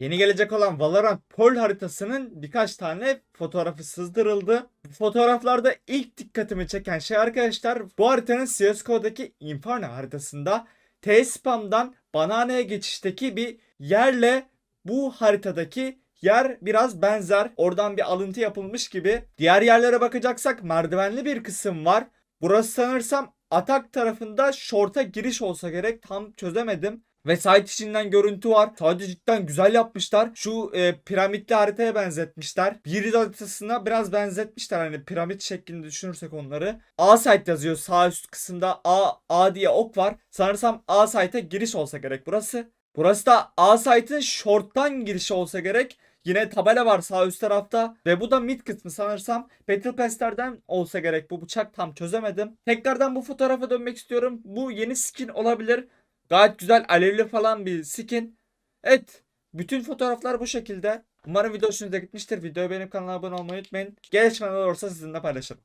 Yeni gelecek olan Valorant Pol haritasının birkaç tane fotoğrafı sızdırıldı. Bu fotoğraflarda ilk dikkatimi çeken şey arkadaşlar bu haritanın CSGO'daki Inferno haritasında T-Spam'dan Banane'ye geçişteki bir yerle bu haritadaki yer biraz benzer. Oradan bir alıntı yapılmış gibi. Diğer yerlere bakacaksak merdivenli bir kısım var. Burası sanırsam atak tarafında short'a giriş olsa gerek tam çözemedim. Ve site içinden görüntü var. Sadece cidden güzel yapmışlar. Şu e, piramitli haritaya benzetmişler. Bir haritasına biraz benzetmişler. Hani piramit şeklinde düşünürsek onları. A site yazıyor sağ üst kısımda. A, A diye ok var. Sanırsam A site'e giriş olsa gerek burası. Burası da A site'ın short'tan girişi olsa gerek. Yine tabela var sağ üst tarafta ve bu da mid kısmı sanırsam Battle Pass'lerden olsa gerek bu bıçak tam çözemedim. Tekrardan bu fotoğrafa dönmek istiyorum. Bu yeni skin olabilir. Gayet güzel alevli falan bir skin. Evet bütün fotoğraflar bu şekilde. Umarım video hoşunuza gitmiştir. Videoyu beğenip kanala abone olmayı unutmayın. Gelişmeler olursa sizinle paylaşırım.